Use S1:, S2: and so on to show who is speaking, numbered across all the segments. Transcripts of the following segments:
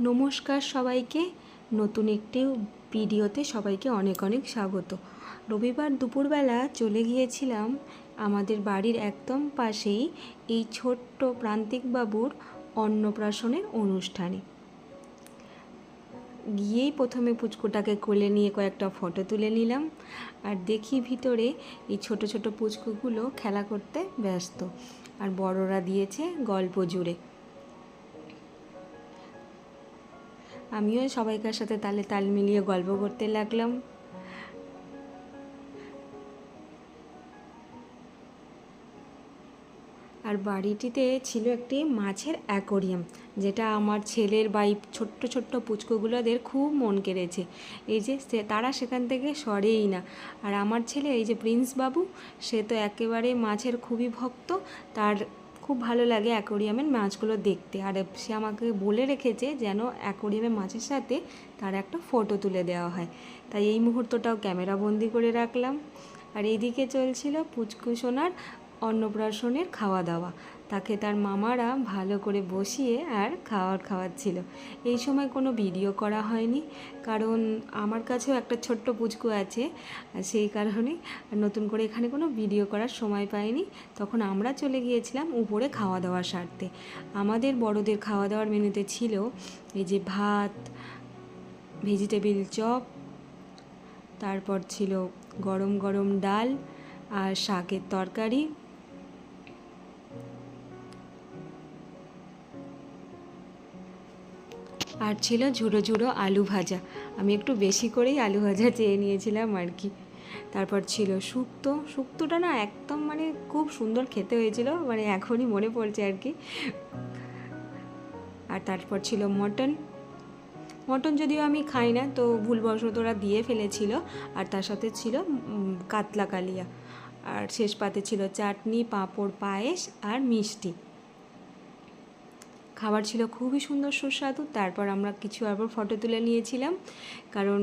S1: নমস্কার সবাইকে। নতুন একটি ভিডিওতে সবাইকে অনেক অনেক স্বাগত। রবিবার দুপুরবেলা চলে গিয়েছিলাম আমাদের বাড়ির একদম পাশেই এই ছোট্ট প্রান্তিক বাবুর অন্নপ্রাশনের অনুষ্ঠানে। গিয়েই প্রথমে পুচকুটাকে কোলে নিয়ে কয়েকটা ফটো তুলে নিলাম আর দেখি ভিতরে এই ছোট ছোট পুচকুগুলো খেলা করতে ব্যস্ত। আর বড়রা দিয়েছে গল্প জুড়ে। আমিও সবাইকার সাথে তালে তাল মিলিয়ে গল্প করতে লাগলাম। আর বাড়িটিতে ছিল একটি মাছের অ্যাকোরিয়াম, যেটা আমার ছেলের বাই ছোট্ট ছোট্ট পুচকোগুলোদের খুব মন কেড়েছে। এই যে সে, তারা সেখান থেকে সরেই না। আর আমার ছেলে, এই যে প্রিন্স বাবু সে তো একেবারে মাছের খুবই ভক্ত। তার খুব ভালো লাগে অ্যাকোরিয়ামের মাছগুলো দেখতে। আর সে আমাকে বলে রেখেছে যেন অ্যাকোরিয়ামের মাছের সাথে তার একটা ফটো তুলে দেওয়া হয়। তাই এই মুহূর্তটাও ক্যামেরা বন্দি করে রাখলাম। আর এদিকে চলছিল পুচকু সোনার অন্নপ্রাশনের খাওয়া দাওয়া তাকে তার মামারা ভালো করে বসিয়ে আর খাওয়ার খাওয়াচ্ছিল। এই সময় কোনো ভিডিও করা হয়নি। কারণ আমার কাছেও একটা ছোট্ট পুচকু আছে। সেই কারণে নতুন করে এখানে কোনো ভিডিও করার সময় পাইনি। তখন আমরা চলে গিয়েছিলাম উপরে খাওয়া দাওয়ার স্বার্থে আমাদের বড়দের খাওয়া দাওয়ার মেনুতে ছিল এই যে ভাত, ভেজিটেবিল চপ, তারপর ছিল গরম গরম ডাল আর শাকের তরকারি। আর ছিল ঝুড়ো ঝুড়ো আলু ভাজা। আমি একটু বেশি করেই আলু ভাজা চেয়ে নিয়েছিলাম আর কি। তারপর ছিল শুক্তো। শুক্তোটা না একদম মানে খুব সুন্দর খেতে হয়েছিল মানে এখনই মনে পড়ছে আর কি। আর তারপর ছিল মটন। মটন যদিও আমি খাই না, তো ভুলবশত ওরা দিয়ে ফেলেছিল। আর তার সাথে ছিল কাতলা কালিয়া। আর শেষ পাতে ছিল চাটনি, পাঁপড়, পায়েস আর মিষ্টি। খাবার ছিল খুবই সুন্দর, সুস্বাদু। তারপর আমরা কিছু আবার ফটো তুলে নিয়েছিলাম। কারণ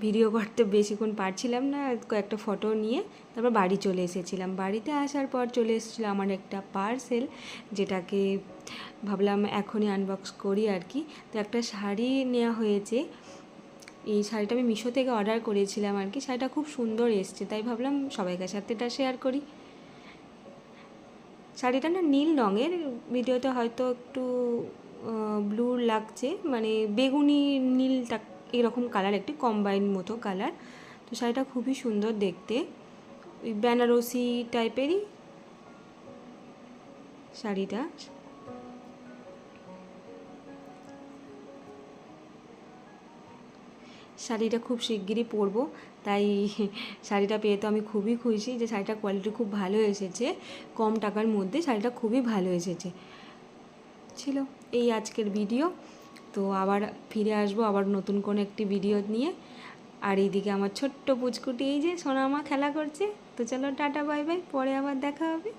S1: ভিডিও করতে বেশিক্ষণ পারছিলাম না, কয়েকটা ফটো নিয়ে। তারপর বাড়ি চলে এসেছিলাম। বাড়িতে আসার পর চলে এসেছিল আমার একটা পার্সেল যেটাকে ভাবলাম এখনই আনবক্স করি আর কি। তো একটা শাড়ি নেওয়া হয়েছে। এই শাড়িটা আমি মিশো থেকে অর্ডার করেছিলাম আর কি। শাড়িটা খুব সুন্দর এসছে। তাই ভাবলাম সবাইকার সাথে এটা শেয়ার করি। শাড়িটা না নীল রঙের, ভিডিওতে হয়তো একটু ব্লু লাগছে মানে বেগুনি নীলটা এরকম কালার একটি কম্বাইন মতো কালার তো শাড়িটা খুবই সুন্দর দেখতে। ওই বেনারসি টাইপেরই শাড়িটা। শাড়িটা খুব শিগগিরই পরবো। তাই শাড়িটা পেয়ে তো আমি খুবই খুশি যে শাড়িটার কোয়ালিটি খুব ভালো এসেছে। কম টাকার মধ্যে শাড়িটা খুবই ভালো এসেছে। ছিল এই আজকের ভিডিও তো আবার ফিরে আসব আবার নতুন কোনো একটি ভিডিও নিয়ে। আর এইদিকে আমার ছোট্ট পুচকুটি এই যে সোনামা খেলা করছে। তো চলো টাটা বাই বাই পরে আবার দেখা হবে।